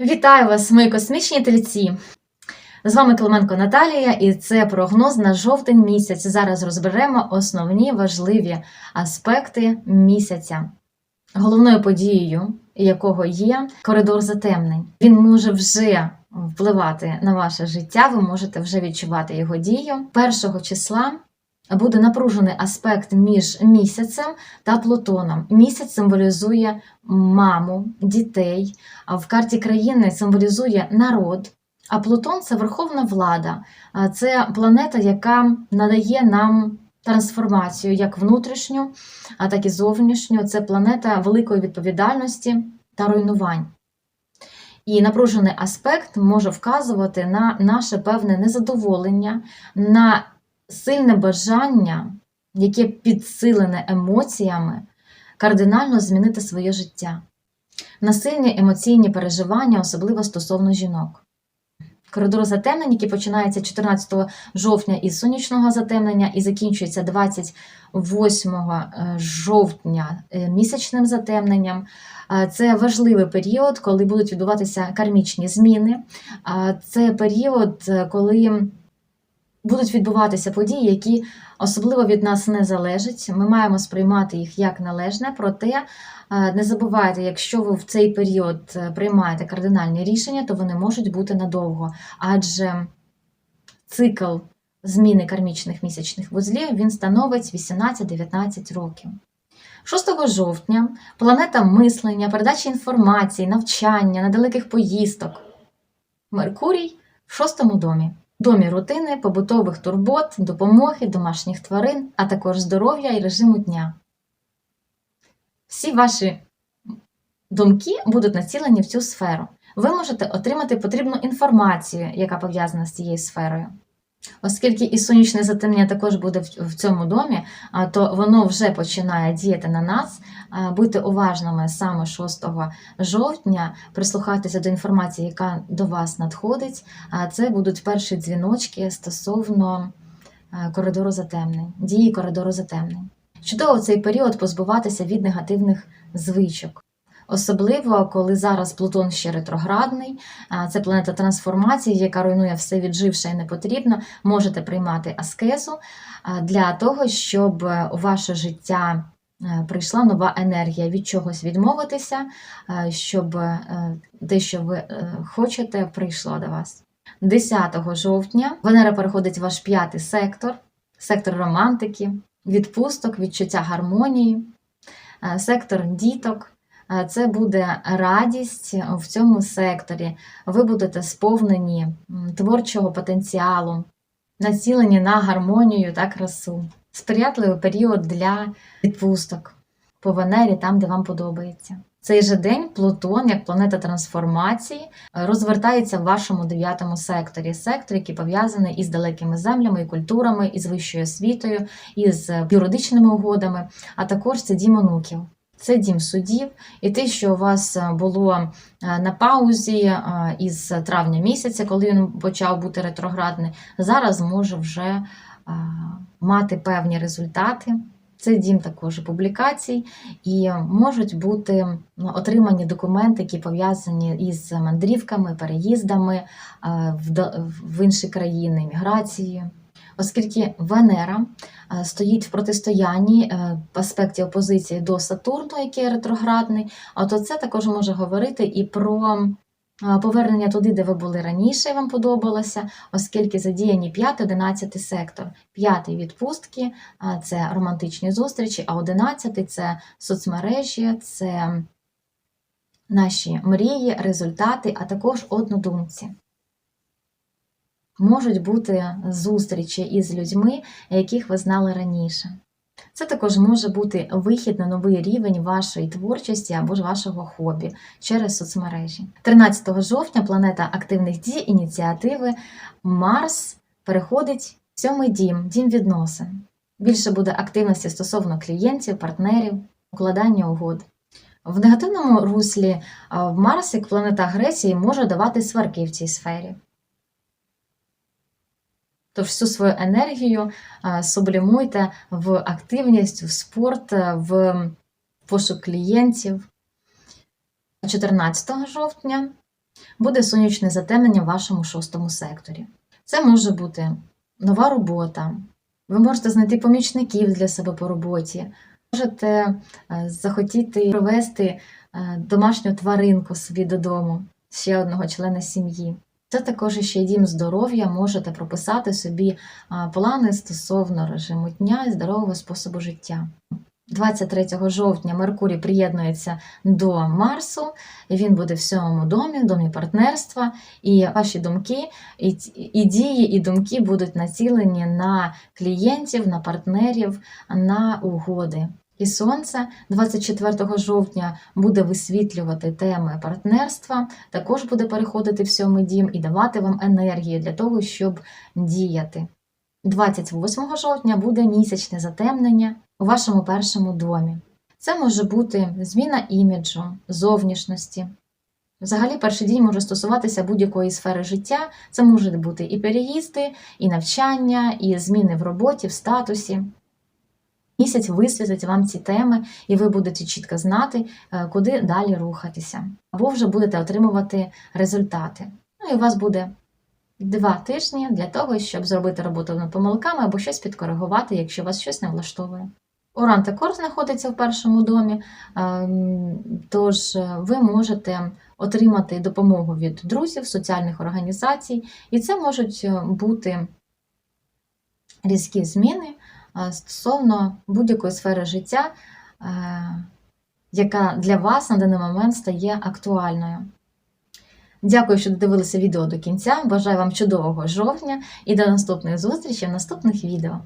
Вітаю вас, мої космічні тельці! З вами Клименко Наталія, і це прогноз на жовтень місяць. Зараз розберемо основні важливі аспекти місяця. Головною подією, якого є коридор затемнень. Він може вже впливати на ваше життя, ви можете вже відчувати його дію. Першого числа буде напружений аспект між місяцем та Плутоном. Місяць символізує маму, дітей, в карті країни символізує народ. А Плутон це верховна влада, це планета, яка надає нам трансформацію як внутрішню, а так і зовнішню. Це планета великої відповідальності та руйнувань. І напружений аспект може вказувати на наше певне незадоволення, на сильне бажання, яке підсилене емоціями, кардинально змінити своє життя, на сильні емоційні переживання, особливо стосовно жінок. Коридор затемнень, який починається 14 жовтня із сонячного затемнення і закінчується 28 жовтня е, місячним затемненням. Е, Це важливий період, коли будуть відбуватися кармічні зміни. Е, Це період, е, коли будуть відбуватися події, які особливо від нас не залежать. Ми маємо сприймати їх як належне, проте е, не забувайте, якщо ви в цей період е, приймаєте кардинальні рішення, то вони можуть бути надовго, адже цикл зміни кармічних місячних вузлів він становить 18-19 років. 6 жовтня планета мислення, передачі інформації, навчання, недалеких поїздок. Меркурій в шостому домі. Домі рутини, побутових турбот, допомоги, домашніх тварин, а також здоров'я і режиму дня. Всі ваші думки будуть націлені в цю сферу. Ви можете отримати потрібну інформацію, яка пов'язана з цією сферою. Оскільки і сонячне затемнення також буде в цьому домі, то воно вже починає діяти на нас. Будьте уважними саме 6 жовтня, прислухайтеся до інформації, яка до вас надходить. Це будуть перші дзвіночки стосовно коридору затемнень, дії коридору затемнень. Чудово цей період позбуватися від негативних звичок. Особливо, коли зараз Плутон ще ретроградний, це планета трансформації, яка руйнує все відживше і непотрібно, можете приймати аскезу для того, щоб у ваше життя е, прийшла нова енергія, від чогось відмовитися, е, щоб е, те, що ви е, хочете, прийшло до вас. 10 жовтня Венера переходить в ваш п'ятий сектор, сектор романтики, відпусток, відчуття гармонії, е, сектор діток. Е, Це буде радість в цьому секторі. Ви будете сповнені творчого потенціалу, націлені на гармонію та красу. Сприятливий період для відпусток по Венері, там, де вам подобається. Цей же день Плутон, як планета трансформації, розвертається в вашому дев'ятому секторі. Сектор, який пов'язаний із далекими землями і культурами, із вищою освітою, із юридичними угодами, а також це дім онуків. Це дім судів, і те, що у вас е, було е, на паузі е, із травня місяця, коли він почав бути ретроградний, зараз може вже мати певні результати. Це дім також публікацій, і можуть бути ну, отримані документи, які пов'язані із мандрівками, переїздами в інші країни, міграцією. Оскільки Венера е, стоїть в протистоянні е, в аспекті опозиції до Сатурну, який ретроградний, то це також може говорити і про е, повернення туди, де ви були раніше, і вам подобалося, оскільки задіяні 5-11 сектор. П'ятий відпустки це романтичні зустрічі, а 11 це соцмережі, це наші мрії, результати, а також однодумці. Можуть бути зустрічі із людьми, яких ви знали раніше. Це також може бути вихід на новий рівень вашої творчості або ж вашого хобі через соцмережі. 13 жовтня планета активних дій, ініціативи Марс переходить в сьомий дім, дім відносин. Більше буде активності стосовно клієнтів, партнерів, укладання угод. В негативному руслі Марс, як планета агресії, може давати сварки в цій сфері. Тож всю свою енергію сублімуйте в активність, в спорт, в пошук клієнтів. 14 жовтня буде сонячне затемнення в вашому шостому секторі. Це може бути нова робота. Ви можете знайти помічників для себе по роботі, можете е, захотіти привезти е, домашню тваринку собі додому, ще одного члена сім'ї. Це також ще дім здоров'я, можете прописати собі плани стосовно режиму дня і здорового способу життя. 23 жовтня Меркурій приєднується до Марсу, він буде в сьомому домі, в домі партнерства, і ваші думки, і, і дії, і думки будуть націлені на клієнтів, на партнерів, на угоди. І сонце 24 жовтня буде висвітлювати теми партнерства, також буде переходити в сьомий дім і давати вам енергію для того, щоб діяти. 28 жовтня буде місячне затемнення у вашому першому домі. Це може бути зміна іміджу, зовнішності. Взагалі, перший день може стосуватися будь-якої сфери життя. Це можуть бути і переїзди, і навчання, і зміни в роботі, в статусі. Місяць висвітлить вам ці теми, і ви будете чітко знати, е, куди далі рухатися. Або вже будете отримувати результати. Ну і у вас буде два тижні для того, щоб зробити роботу над помилками або щось підкоригувати, якщо вас щось не влаштовує. Уран також знаходиться в першому домі, ем, тож е, ви можете отримати допомогу від друзів, соціальних організацій, і це можуть е, бути різкі зміни е, стосовно будь-якої сфери життя, е, яка для вас на даний момент стає актуальною. Дякую, що додивилися відео до кінця. Бажаю вам чудового жовтня і до наступних зустрічей в наступних відео.